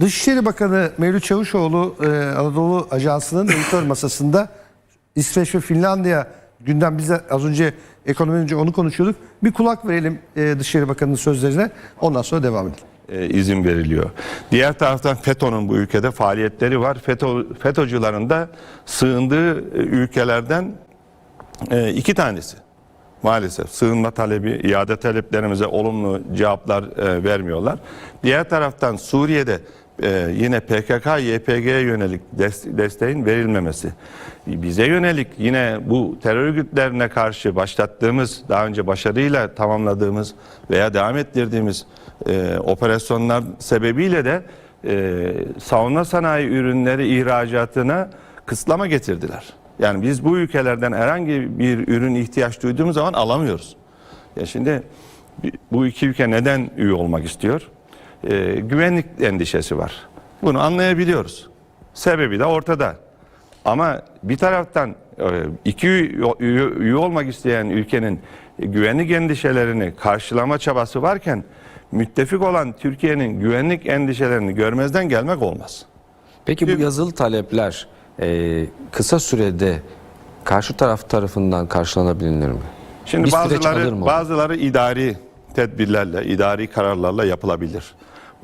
Dışişleri Bakanı Mevlüt Çavuşoğlu e, Anadolu Ajansı'nın editör masasında İsveç ve Finlandiya gündem bize az önce ekonomi önce onu konuşuyorduk. Bir kulak verelim e, Dışişleri Bakanı'nın sözlerine ondan sonra devam edelim. e, izin veriliyor. Diğer taraftan FETÖ'nün bu ülkede faaliyetleri var. FETÖ, FETÖ'cülerin de sığındığı e, ülkelerden e, iki tanesi. Maalesef sığınma talebi, iade taleplerimize olumlu cevaplar e, vermiyorlar. Diğer taraftan Suriye'de e, yine PKK, YPG'ye yönelik des- desteğin verilmemesi. Bize yönelik yine bu terör örgütlerine karşı başlattığımız, daha önce başarıyla tamamladığımız veya devam ettirdiğimiz e, operasyonlar sebebiyle de e, savunma sanayi ürünleri ihracatına kısıtlama getirdiler. Yani biz bu ülkelerden herhangi bir ürün ihtiyaç duyduğumuz zaman alamıyoruz. Ya şimdi bu iki ülke neden üye olmak istiyor? Ee, güvenlik endişesi var. Bunu anlayabiliyoruz. Sebebi de ortada. Ama bir taraftan e, iki üye, olmak isteyen ülkenin güvenlik endişelerini karşılama çabası varken müttefik olan Türkiye'nin güvenlik endişelerini görmezden gelmek olmaz. Peki bu yazılı talepler e, kısa sürede karşı taraf tarafından karşılanabilir mi? Şimdi Bir bazıları bazıları idari tedbirlerle, idari kararlarla yapılabilir.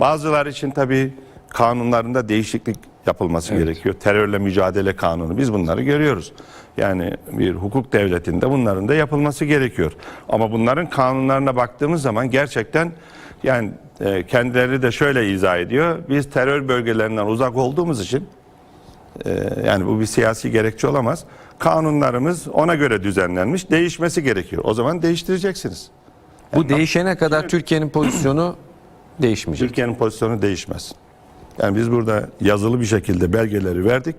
Bazıları için tabii kanunlarında değişiklik yapılması gerekiyor. Terörle mücadele kanunu. Biz bunları görüyoruz. Yani bir hukuk devletinde bunların da yapılması gerekiyor. Ama bunların kanunlarına baktığımız zaman gerçekten yani e, kendileri de şöyle izah ediyor. Biz terör bölgelerinden uzak olduğumuz için ee, yani bu bir siyasi gerekçe olamaz. Kanunlarımız ona göre düzenlenmiş. Değişmesi gerekiyor. O zaman değiştireceksiniz. Bu değişene kadar Türkiye'nin pozisyonu değişmeyecek. Türkiye'nin pozisyonu değişmez. Yani biz burada yazılı bir şekilde belgeleri verdik.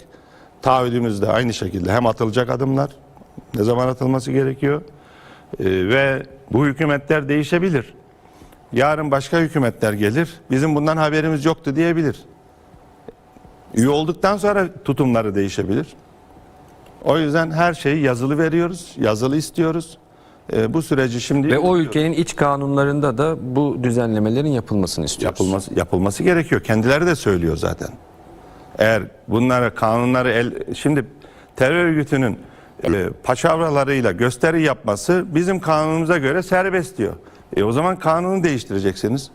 Taahhüdümüz de aynı şekilde hem atılacak adımlar, ne zaman atılması gerekiyor ee, ve bu hükümetler değişebilir. Yarın başka hükümetler gelir, bizim bundan haberimiz yoktu diyebilir. Üye olduktan sonra tutumları değişebilir. O yüzden her şeyi yazılı veriyoruz, yazılı istiyoruz. Ee, bu süreci şimdi Ve o ülkenin iç kanunlarında da bu düzenlemelerin yapılmasını istiyoruz. yapılması yapılması gerekiyor. Kendileri de söylüyor zaten. Eğer bunlara kanunları el şimdi terör örgütünün e, paçavralarıyla gösteri yapması bizim kanunumuza göre serbest diyor. E o zaman kanunu değiştireceksiniz.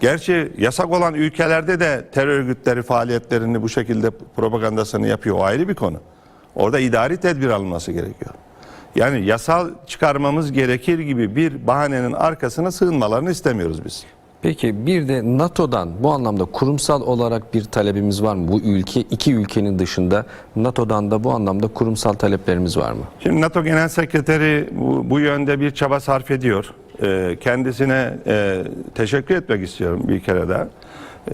Gerçi yasak olan ülkelerde de terör örgütleri faaliyetlerini bu şekilde propagandasını yapıyor. O ayrı bir konu. Orada idari tedbir alınması gerekiyor. Yani yasal çıkarmamız gerekir gibi bir bahanenin arkasına sığınmalarını istemiyoruz biz. Peki bir de NATO'dan bu anlamda kurumsal olarak bir talebimiz var mı? Bu ülke iki ülkenin dışında NATO'dan da bu anlamda kurumsal taleplerimiz var mı? Şimdi NATO Genel Sekreteri bu, bu yönde bir çaba sarf ediyor. Ee, kendisine e, teşekkür etmek istiyorum bir kere daha.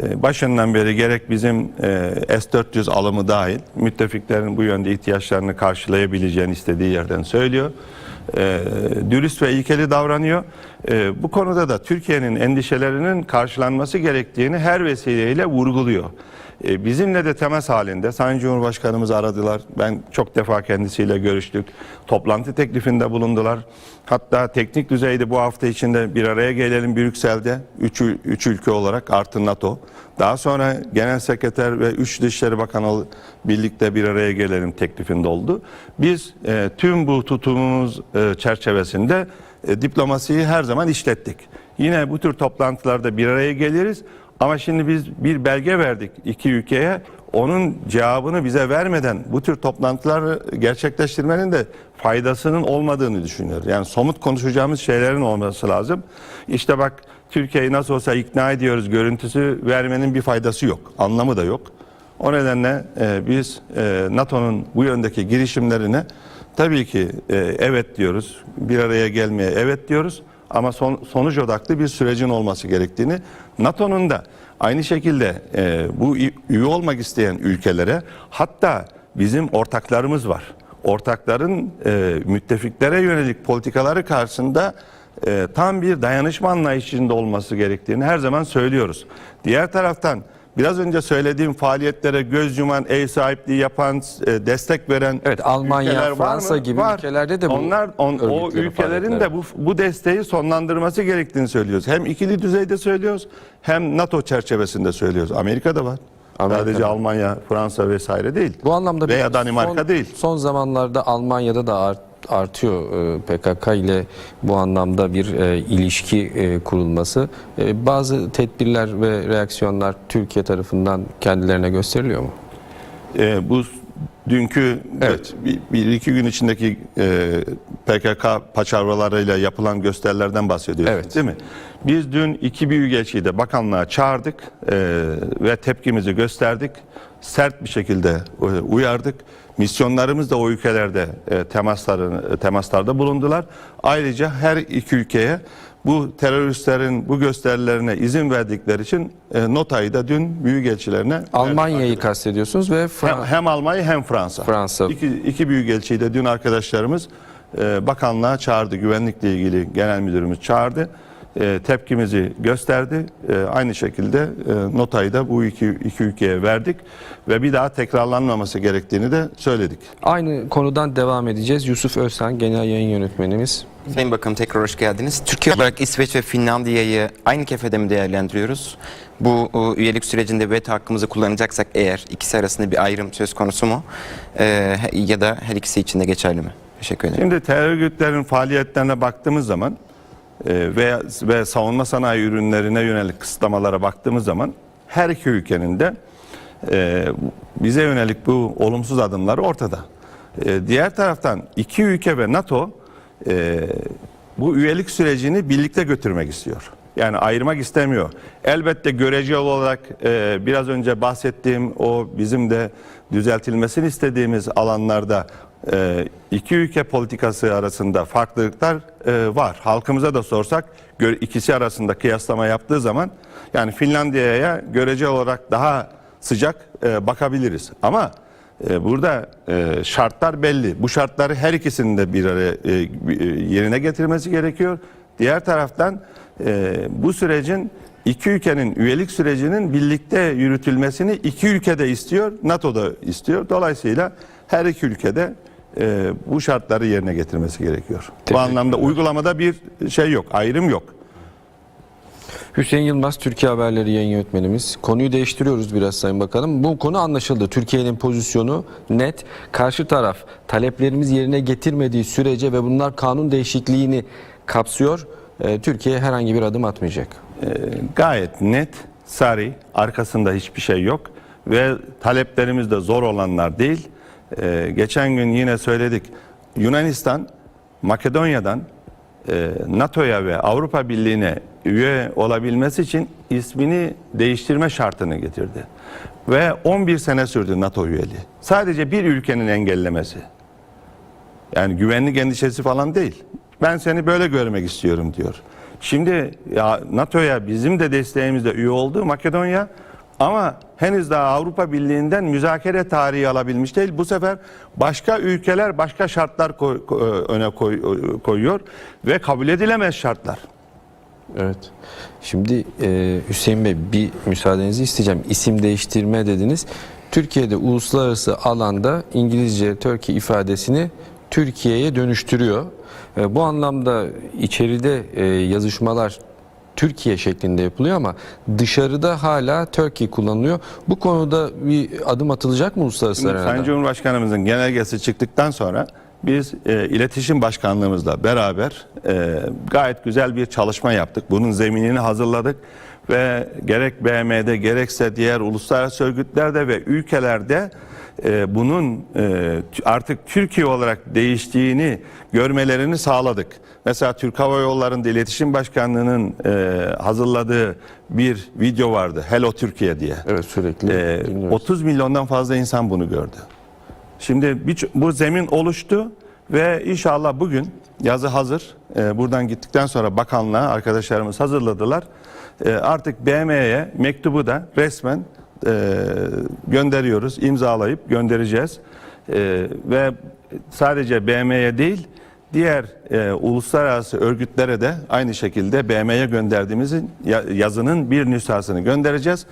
Ee, başından beri gerek bizim e, S-400 alımı dahil müttefiklerin bu yönde ihtiyaçlarını karşılayabileceğini istediği yerden söylüyor. Ee, dürüst ve ilkeli davranıyor. Ee, bu konuda da Türkiye'nin endişelerinin karşılanması gerektiğini her vesileyle vurguluyor. E, Bizimle de temas halinde Sayın Cumhurbaşkanımız aradılar. Ben çok defa kendisiyle görüştük. Toplantı teklifinde bulundular. Hatta teknik düzeyde bu hafta içinde bir araya gelelim Brüksel'de. Üç, üç ülke olarak artı NATO. Daha sonra Genel Sekreter ve Üç Dışişleri Bakanı birlikte bir araya gelelim teklifinde oldu. Biz e, tüm bu tutumumuz e, çerçevesinde e, diplomasiyi her zaman işlettik. Yine bu tür toplantılarda bir araya geliriz. Ama şimdi biz bir belge verdik iki ülkeye. Onun cevabını bize vermeden bu tür toplantıları gerçekleştirmenin de faydasının olmadığını düşünüyoruz. Yani somut konuşacağımız şeylerin olması lazım. İşte bak Türkiye'yi nasıl olsa ikna ediyoruz görüntüsü vermenin bir faydası yok. Anlamı da yok. O nedenle e, biz e, NATO'nun bu yöndeki girişimlerine tabii ki e, evet diyoruz. Bir araya gelmeye evet diyoruz. Ama son, sonuç odaklı bir sürecin olması gerektiğini NATO'nun da aynı şekilde e, bu üye olmak isteyen ülkelere hatta bizim ortaklarımız var. Ortakların e, müttefiklere yönelik politikaları karşısında e, tam bir dayanışma anlayışı içinde olması gerektiğini her zaman söylüyoruz. Diğer taraftan biraz önce söylediğim faaliyetlere göz yuman, ev sahipliği yapan, e, destek veren Evet, Almanya, ülkeler var Fransa mı? gibi Var. ülkelerde de bu Onlar on- o ülkelerin de bu bu desteği sonlandırması gerektiğini söylüyoruz. Hem ikili düzeyde söylüyoruz, hem NATO çerçevesinde söylüyoruz. Amerika'da var. Amerika'da. Sadece Almanya, Fransa vesaire değil. Bu anlamda veya Danimarka son, değil. Son zamanlarda Almanya'da da art- artıyor e, PKK ile bu anlamda bir e, ilişki e, kurulması. E, bazı tedbirler ve reaksiyonlar Türkiye tarafından kendilerine gösteriliyor mu? Ee, bu dünkü Evet. bir, bir iki gün içindeki e, PKK paçavralarıyla yapılan gösterilerden bahsediyoruz Evet. değil mi? Biz dün iki büyükelçiyi de bakanlığa çağırdık e, ve tepkimizi gösterdik. Sert bir şekilde e, uyardık. Misyonlarımız da o ülkelerde e, temasların, temaslarda bulundular. Ayrıca her iki ülkeye bu teröristlerin bu gösterilerine izin verdikleri için e, notayı da dün büyükelçilerine Almanya'yı kastediyorsunuz ve hem, Fransa. hem Almanya hem Fransa. Fransa. İki, iki büyükelçiyi de dün arkadaşlarımız e, bakanlığa çağırdı. Güvenlikle ilgili genel müdürümüz çağırdı. E, tepkimizi gösterdi. E, aynı şekilde e, notayı da bu iki, iki ülkeye verdik. Ve bir daha tekrarlanmaması gerektiğini de söyledik. Aynı konudan devam edeceğiz. Yusuf Özsan, Genel Yayın Yönetmenimiz. Sayın Bakanım tekrar hoş geldiniz. Türkiye olarak İsveç ve Finlandiya'yı aynı kefede mi değerlendiriyoruz? Bu üyelik sürecinde veto hakkımızı kullanacaksak eğer ikisi arasında bir ayrım söz konusu mu? Ee, ya da her ikisi için de geçerli mi? Teşekkür ederim. Şimdi terör örgütlerinin faaliyetlerine baktığımız zaman ve, ve savunma sanayi ürünlerine yönelik kısıtlamalara baktığımız zaman her iki ülkenin de e, bize yönelik bu olumsuz adımları ortada. E, diğer taraftan iki ülke ve NATO e, bu üyelik sürecini birlikte götürmek istiyor. Yani ayırmak istemiyor. Elbette göreceli olarak e, biraz önce bahsettiğim o bizim de düzeltilmesini istediğimiz alanlarda e, iki ülke politikası arasında farklılıklar e, var. Halkımıza da sorsak ikisi arasında kıyaslama yaptığı zaman yani Finlandiya'ya göreceli olarak daha sıcak e, bakabiliriz. Ama e, burada şartlar belli. Bu şartları her ikisinin de bir araya yerine getirmesi gerekiyor. Diğer taraftan bu sürecin iki ülkenin üyelik sürecinin birlikte yürütülmesini iki ülke de istiyor, NATO da istiyor. Dolayısıyla her iki ülkede e, bu şartları yerine getirmesi gerekiyor. Bu anlamda uygulamada bir şey yok, ayrım yok. Hüseyin Yılmaz, Türkiye Haberleri Yayın Yönetmenimiz. Konuyu değiştiriyoruz biraz Sayın Bakanım. Bu konu anlaşıldı. Türkiye'nin pozisyonu net. Karşı taraf taleplerimiz yerine getirmediği sürece ve bunlar kanun değişikliğini kapsıyor. e, Türkiye herhangi bir adım atmayacak. gayet net, sari, arkasında hiçbir şey yok ve taleplerimiz de zor olanlar değil. Ee, geçen gün yine söyledik. Yunanistan Makedonya'dan e, NATO'ya ve Avrupa Birliği'ne üye olabilmesi için ismini değiştirme şartını getirdi. Ve 11 sene sürdü NATO üyeliği. Sadece bir ülkenin engellemesi. Yani güvenlik endişesi falan değil. Ben seni böyle görmek istiyorum diyor. Şimdi ya NATO'ya bizim de desteğimizle üye oldu Makedonya ama henüz daha Avrupa Birliği'nden müzakere tarihi alabilmiş değil. Bu sefer başka ülkeler başka şartlar koy- ko- öne koy- koyuyor ve kabul edilemez şartlar. Evet. Şimdi e, Hüseyin Bey bir müsaadenizi isteyeceğim. İsim değiştirme dediniz. Türkiye'de uluslararası alanda İngilizce Turkey ifadesini Türkiye'ye dönüştürüyor. E, bu anlamda içeride e, yazışmalar Türkiye şeklinde yapılıyor ama dışarıda hala Turkey kullanılıyor. Bu konuda bir adım atılacak mı uluslararası Sayın arenada? Cumhurbaşkanımızın genelgesi çıktıktan sonra biz e, iletişim başkanlığımızla beraber e, gayet güzel bir çalışma yaptık. Bunun zeminini hazırladık ve gerek BM'de gerekse diğer uluslararası örgütlerde ve ülkelerde e, bunun e, artık Türkiye olarak değiştiğini görmelerini sağladık. Mesela Türk Hava Yolları'nda iletişim başkanlığının e, hazırladığı bir video vardı. Hello Türkiye diye. Evet sürekli dinliyoruz. 30 milyondan fazla insan bunu gördü. Şimdi bir, bu zemin oluştu ve inşallah bugün yazı hazır. Ee, buradan gittikten sonra bakanlığa arkadaşlarımız hazırladılar. Ee, artık BM'ye mektubu da resmen e, gönderiyoruz, imzalayıp göndereceğiz. Ee, ve sadece BM'ye değil, diğer e, uluslararası örgütlere de aynı şekilde BM'ye gönderdiğimizin ya- yazının bir nüshasını göndereceğiz.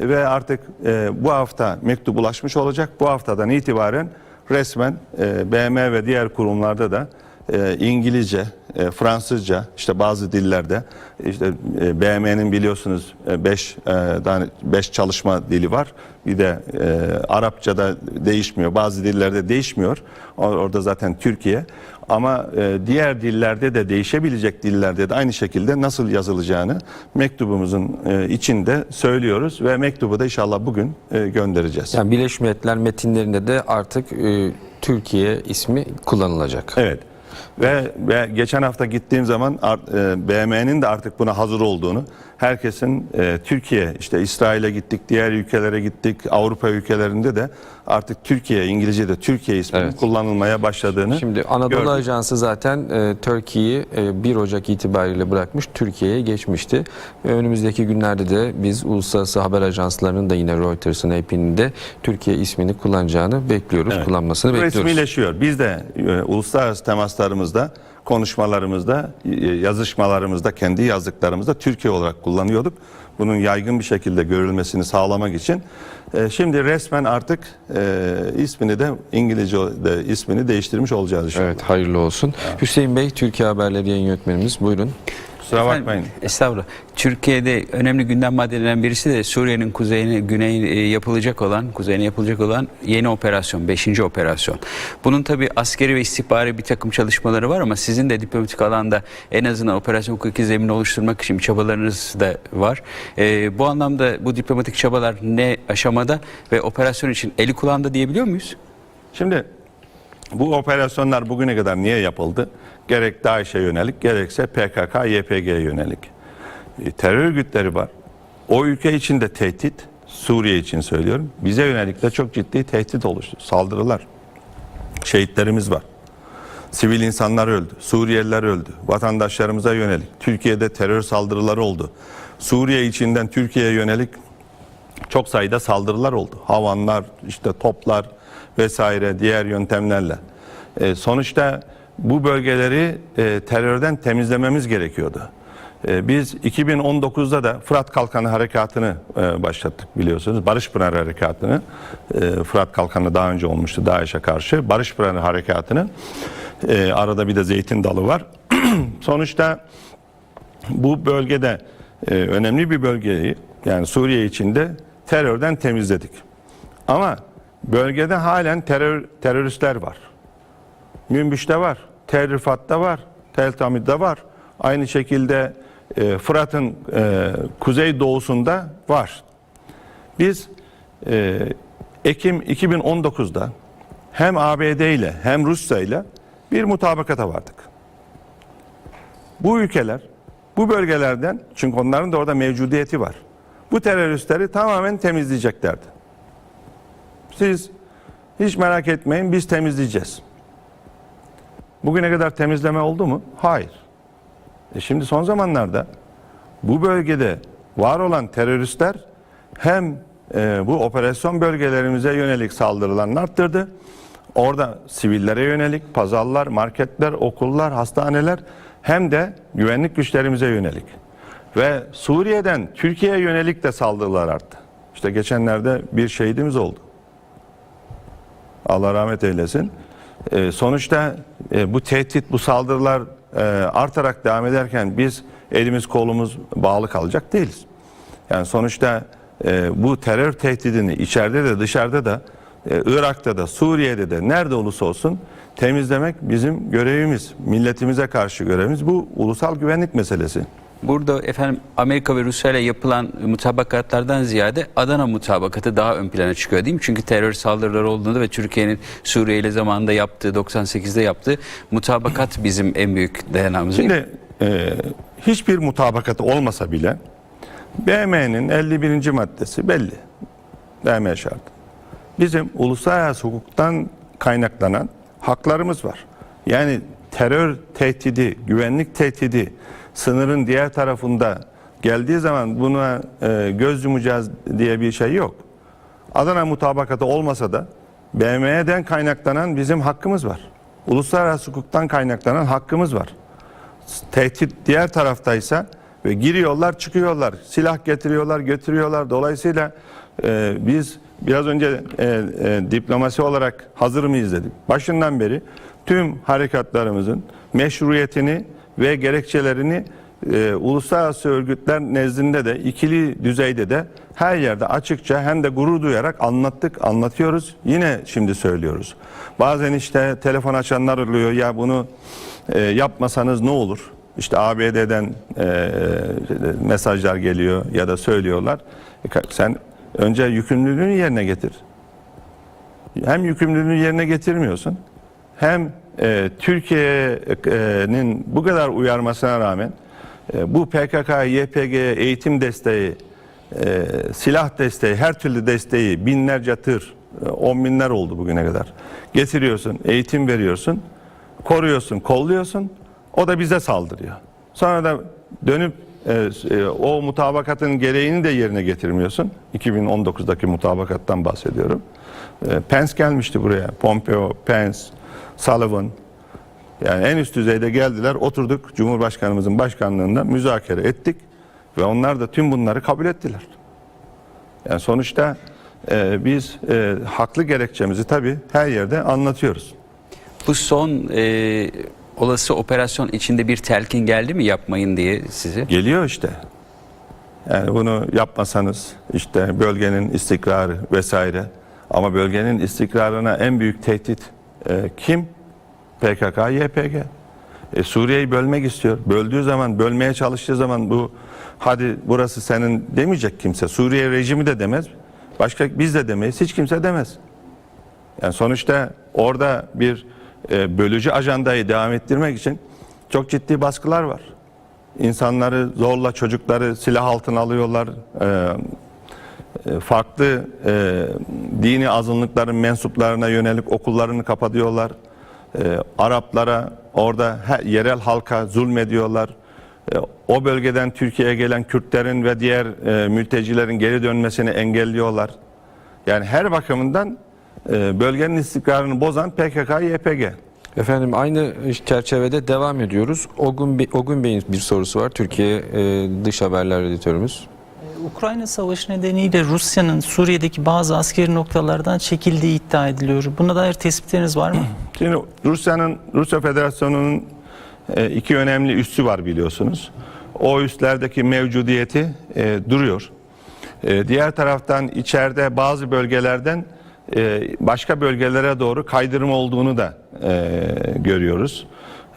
ve artık e, bu hafta mektup ulaşmış olacak. Bu haftadan itibaren resmen e, BM ve diğer kurumlarda da e, İngilizce, e, Fransızca, işte bazı dillerde işte e, BM'nin biliyorsunuz 5 tane 5 çalışma dili var. Bir de e, Arapçada değişmiyor. Bazı dillerde değişmiyor. Or- Orada zaten Türkiye. Ama e, diğer dillerde de değişebilecek dillerde de aynı şekilde nasıl yazılacağını mektubumuzun e, içinde söylüyoruz ve mektubu da inşallah bugün e, göndereceğiz. Yani Birleşmiş Milletler metinlerinde de artık e, Türkiye ismi kullanılacak. Evet. Ve, ve geçen hafta gittiğim zaman e, BM'nin de artık buna hazır olduğunu, herkesin e, Türkiye, işte İsrail'e gittik, diğer ülkelere gittik, Avrupa ülkelerinde de artık Türkiye, İngilizce'de Türkiye isminin Evet. kullanılmaya başladığını Şimdi Anadolu gördük. Ajansı zaten e, Türkiye'yi e, 1 Ocak itibariyle bırakmış, Türkiye'ye geçmişti. Önümüzdeki günlerde de biz uluslararası haber ajanslarının da yine Reuters'ın, AP'nin de Türkiye ismini kullanacağını bekliyoruz, Evet. kullanmasını Bu bekliyoruz. Resmileşiyor. Biz de e, uluslararası temaslarımızda, konuşmalarımızda, yazışmalarımızda, kendi yazdıklarımızda Türkiye olarak kullanıyorduk. Bunun yaygın bir şekilde görülmesini sağlamak için e, şimdi resmen artık e, ismini de İngilizce de ismini değiştirmiş olacağız inşallah. Evet, hayırlı olsun. Hüseyin Bey, Türkiye Haberleri yayın yönetmenimiz. Buyurun. Kusura Efendim, bakmayın. Estağfurullah. Türkiye'de önemli gündem maddelerinden birisi de Suriye'nin kuzeyine, güneyine e, yapılacak olan, kuzeyine yapılacak olan yeni operasyon, 5. operasyon. Bunun tabi askeri ve istihbari bir takım çalışmaları var ama sizin de diplomatik alanda en azından operasyon hukuki zemini oluşturmak için çabalarınız da var. E, bu anlamda bu diplomatik çabalar ne aşamada ve operasyon için eli kulağında diyebiliyor muyuz? Şimdi bu operasyonlar bugüne kadar niye yapıldı? Gerek DAEŞ'e yönelik gerekse PKK, YPG'ye yönelik. E, terör örgütleri var. O ülke içinde tehdit, Suriye için söylüyorum. Bize yönelik de çok ciddi tehdit oluştu. Saldırılar. Şehitlerimiz var. Sivil insanlar öldü. Suriyeliler öldü. Vatandaşlarımıza yönelik. Türkiye'de terör saldırıları oldu. Suriye içinden Türkiye'ye yönelik çok sayıda saldırılar oldu. Havanlar, işte toplar vesaire diğer yöntemlerle. E, sonuçta bu bölgeleri e, terörden temizlememiz gerekiyordu. E, biz 2019'da da Fırat Kalkanı Harekatı'nı e, başlattık biliyorsunuz. Barış Pınarı Harekatı'nı. E, Fırat Kalkanı daha önce olmuştu DAEŞ'e karşı. Barış Pınarı Harekatı'nı. E, arada bir de Zeytin Dalı var. Sonuçta bu bölgede e, önemli bir bölgeyi yani Suriye içinde terörden temizledik. Ama bölgede halen terör teröristler var. Münbiş'te var, Tel Rifat'ta var, Tel Tamid'de var. Aynı şekilde e, Fırat'ın e, kuzey doğusunda var. Biz e, Ekim 2019'da hem ABD ile hem Rusya ile bir mutabakata vardık. Bu ülkeler bu bölgelerden çünkü onların da orada mevcudiyeti var. Bu teröristleri tamamen temizleyeceklerdi. Siz hiç merak etmeyin biz temizleyeceğiz. Bugüne kadar temizleme oldu mu? Hayır. E şimdi son zamanlarda bu bölgede var olan teröristler hem e, bu operasyon bölgelerimize yönelik saldırılarını arttırdı. Orada sivillere yönelik pazarlar, marketler, okullar, hastaneler hem de güvenlik güçlerimize yönelik. Ve Suriye'den Türkiye'ye yönelik de saldırılar arttı. İşte geçenlerde bir şehidimiz oldu. Allah rahmet eylesin. Ee, sonuçta e, bu tehdit, bu saldırılar e, artarak devam ederken biz elimiz kolumuz bağlı kalacak değiliz. Yani sonuçta e, bu terör tehdidini içeride de dışarıda da e, Irak'ta da Suriye'de de nerede olursa olsun temizlemek bizim görevimiz. Milletimize karşı görevimiz. Bu ulusal güvenlik meselesi. Burada efendim Amerika ve Rusya ile yapılan mutabakatlardan ziyade Adana mutabakatı daha ön plana çıkıyor değil mi? Çünkü terör saldırıları olduğunda ve Türkiye'nin Suriye ile zamanında yaptığı 98'de yaptığı mutabakat bizim en büyük dayanağımız. Şimdi e, hiçbir mutabakatı olmasa bile BM'nin 51. maddesi belli. BM şartı. Bizim uluslararası hukuktan kaynaklanan haklarımız var. Yani terör tehdidi, güvenlik tehdidi sınırın diğer tarafında geldiği zaman buna e, göz yumacağız diye bir şey yok. Adana mutabakatı olmasa da BM'den kaynaklanan bizim hakkımız var. Uluslararası hukuktan kaynaklanan hakkımız var. Tehdit diğer taraftaysa ve giriyorlar çıkıyorlar. Silah getiriyorlar götürüyorlar. Dolayısıyla e, biz biraz önce e, e, diplomasi olarak hazır mıyız dedik. Başından beri tüm harekatlarımızın meşruiyetini ve gerekçelerini e, uluslararası örgütler nezdinde de ikili düzeyde de her yerde açıkça hem de gurur duyarak anlattık, anlatıyoruz. Yine şimdi söylüyoruz. Bazen işte telefon açanlar oluyor ya bunu e, yapmasanız ne olur? İşte ABD'den e, mesajlar geliyor ya da söylüyorlar. E, sen önce yükümlülüğünü yerine getir. Hem yükümlülüğünü yerine getirmiyorsun hem e, Türkiye'nin bu kadar uyarmasına rağmen e, bu PKK, YPG eğitim desteği, e, silah desteği, her türlü desteği binlerce tır, e, on binler oldu bugüne kadar. Getiriyorsun, eğitim veriyorsun, koruyorsun, kolluyorsun. O da bize saldırıyor. Sonra da dönüp e, e, o mutabakatın gereğini de yerine getirmiyorsun. 2019'daki mutabakattan bahsediyorum. E, Pence gelmişti buraya. Pompeo, Pence, Sullivan. Yani en üst düzeyde geldiler, oturduk Cumhurbaşkanımızın başkanlığında müzakere ettik ve onlar da tüm bunları kabul ettiler. Yani sonuçta e, biz e, haklı gerekçemizi tabii her yerde anlatıyoruz. Bu son e, olası operasyon içinde bir telkin geldi mi yapmayın diye size? Geliyor işte. Yani bunu yapmasanız işte bölgenin istikrarı vesaire. Ama bölgenin istikrarına en büyük tehdit e, kim? PKK, YPG. E, Suriye'yi bölmek istiyor. Böldüğü zaman, bölmeye çalıştığı zaman bu hadi burası senin demeyecek kimse. Suriye rejimi de demez. Başka biz de demeyiz. Hiç kimse demez. Yani sonuçta orada bir e, bölücü ajandayı devam ettirmek için çok ciddi baskılar var. İnsanları zorla çocukları silah altına alıyorlar. E, farklı e, dini azınlıkların mensuplarına yönelik okullarını kapatıyorlar. Ee, Araplara orada he- yerel halka zulmediyorlar. Ee, o bölgeden Türkiye'ye gelen Kürtlerin ve diğer e, mültecilerin geri dönmesini engelliyorlar. Yani her bakımından e, bölgenin istikrarını bozan PKK, YPG. Efendim aynı çerçevede devam ediyoruz. Ogun, Bey, Ogun Bey'in bir sorusu var. Türkiye e, Dış Haberler Editörümüz. Ukrayna Savaşı nedeniyle Rusya'nın Suriye'deki bazı askeri noktalardan çekildiği iddia ediliyor. Buna dair tespitleriniz var mı? Şimdi Rusya'nın Rusya Federasyonu'nun e, iki önemli üssü var biliyorsunuz. O üslerdeki mevcudiyeti e, duruyor. E, diğer taraftan içeride bazı bölgelerden e, başka bölgelere doğru kaydırma olduğunu da e, görüyoruz.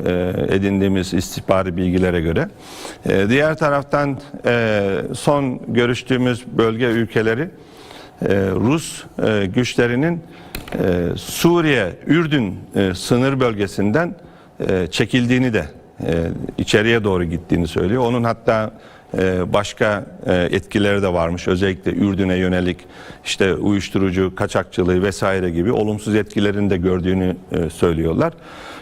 E, edindiğimiz istihbari bilgilere göre. E, diğer taraftan e, son görüştüğümüz bölge ülkeleri Rus güçlerinin Suriye, Ürdün e, sınır bölgesinden çekildiğini de içeriye doğru gittiğini söylüyor. Onun hatta başka etkileri de varmış. Özellikle Ürdün'e yönelik işte uyuşturucu, kaçakçılığı vesaire gibi olumsuz etkilerini de gördüğünü söylüyorlar.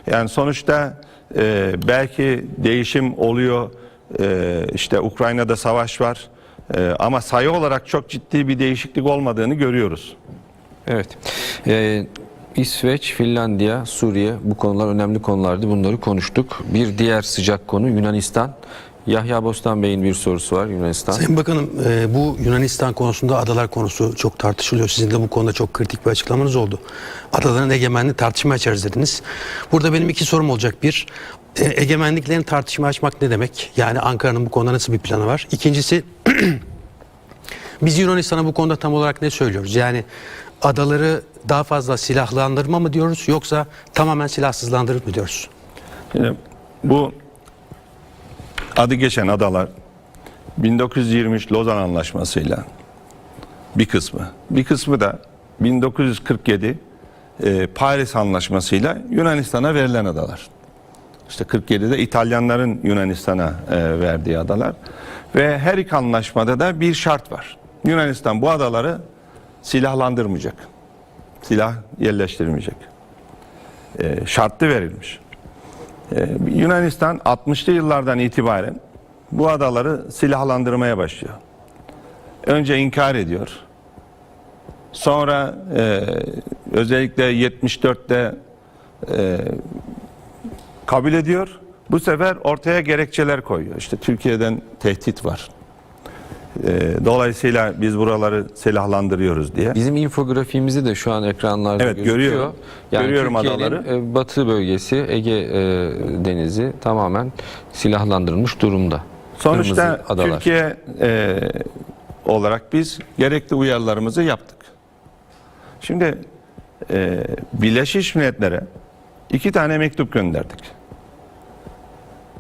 Yani sonuçta e, belki değişim oluyor. E, işte Ukrayna'da savaş var. E, ama sayı olarak çok ciddi bir değişiklik olmadığını görüyoruz. Evet. E, İsveç, Finlandiya, Suriye bu konular önemli konulardı. Bunları konuştuk. Bir diğer sıcak konu Yunanistan. Yahya Bostan Bey'in bir sorusu var Yunanistan. Sayın Bakanım e, bu Yunanistan konusunda adalar konusu çok tartışılıyor. Sizin de bu konuda çok kritik bir açıklamanız oldu. Adaların egemenliği tartışma açarız dediniz. Burada benim iki sorum olacak. Bir, e, egemenliklerin tartışma açmak ne demek? Yani Ankara'nın bu konuda nasıl bir planı var? İkincisi, biz Yunanistan'a bu konuda tam olarak ne söylüyoruz? Yani adaları daha fazla silahlandırma mı diyoruz yoksa tamamen silahsızlandırır mı diyoruz? Şimdi bu adı geçen adalar 1923 Lozan Anlaşması'yla bir kısmı, bir kısmı da 1947 e, Paris Anlaşması'yla Yunanistan'a verilen adalar. İşte 47'de İtalyanların Yunanistan'a e, verdiği adalar ve her iki anlaşmada da bir şart var. Yunanistan bu adaları silahlandırmayacak. Silah yerleştirmeyecek. E, şartlı verilmiş. Ee, Yunanistan 60'lı yıllardan itibaren bu adaları silahlandırmaya başlıyor. Önce inkar ediyor. Sonra e, özellikle 74'te e, kabul ediyor. Bu sefer ortaya gerekçeler koyuyor. İşte Türkiye'den tehdit var. Ee, dolayısıyla biz buraları silahlandırıyoruz diye. Bizim infografiğimizi de şu an ekranlarda Evet, gözüküyor. görüyorum. Görüyorum Türkiye'nin, adaları. e, batı bölgesi Ege e, denizi tamamen silahlandırılmış durumda. Sonuçta. Türkiye e, olarak biz gerekli uyarılarımızı yaptık. Şimdi e, Birleşmiş Milletler'e iki tane mektup gönderdik.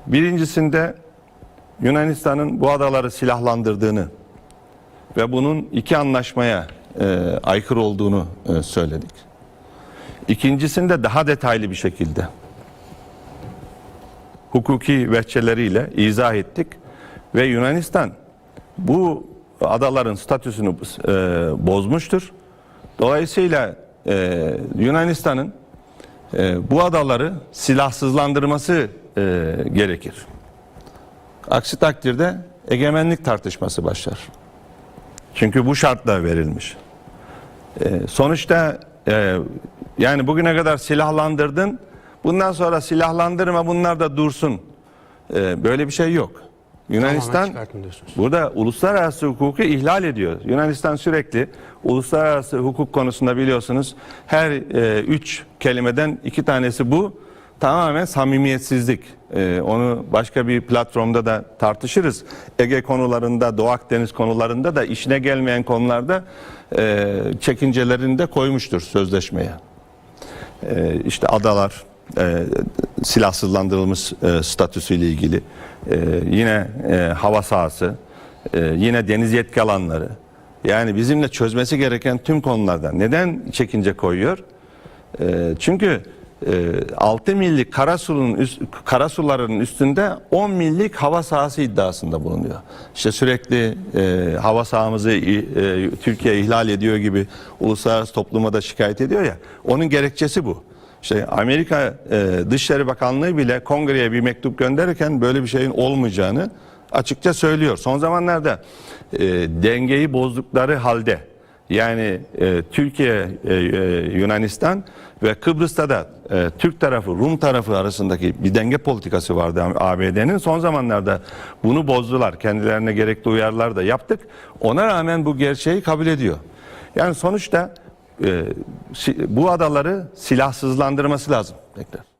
Birincisinde Yunanistan'ın bu adaları silahlandırdığını ve bunun iki anlaşmaya e, aykırı olduğunu e, söyledik. İkincisinde daha detaylı bir şekilde hukuki vehçeleriyle izah ettik ve Yunanistan bu adaların statüsünü e, bozmuştur. Dolayısıyla e, Yunanistan'ın e, bu adaları silahsızlandırması e, gerekir. Aksi takdirde egemenlik tartışması başlar. Çünkü bu şartla verilmiş. E, sonuçta e, yani bugüne kadar silahlandırdın. Bundan sonra silahlandırma bunlar da dursun. E, böyle bir şey yok. Yunanistan burada uluslararası hukuku ihlal ediyor. Yunanistan sürekli uluslararası hukuk konusunda biliyorsunuz her e, üç kelimeden iki tanesi bu. Tamamen samimiyetsizlik. E, onu başka bir platformda da tartışırız. Ege konularında, Doğu Akdeniz konularında da işine gelmeyen konularda e, çekincelerini de koymuştur sözleşmeye. E, işte adalar, e, silahsızlandırılmış e, statüsüyle ilgili, e, yine e, hava sahası, e, yine deniz yetki alanları. Yani bizimle çözmesi gereken tüm konularda. Neden çekince koyuyor? E, çünkü 6 millik karasulun üst, karasuların üstünde 10 millik hava sahası iddiasında bulunuyor. İşte sürekli e, hava sahamızı e, Türkiye ihlal ediyor gibi uluslararası topluma da şikayet ediyor ya. Onun gerekçesi bu. İşte Amerika e, Dışişleri Bakanlığı bile kongreye bir mektup gönderirken böyle bir şeyin olmayacağını açıkça söylüyor. Son zamanlarda e, dengeyi bozdukları halde yani e, Türkiye, e, e, Yunanistan ve Kıbrıs'ta da e, Türk tarafı, Rum tarafı arasındaki bir denge politikası vardı ABD'nin. Son zamanlarda bunu bozdular. Kendilerine gerekli uyarılar da yaptık. Ona rağmen bu gerçeği kabul ediyor. Yani sonuçta e, bu adaları silahsızlandırması lazım. Tekrar.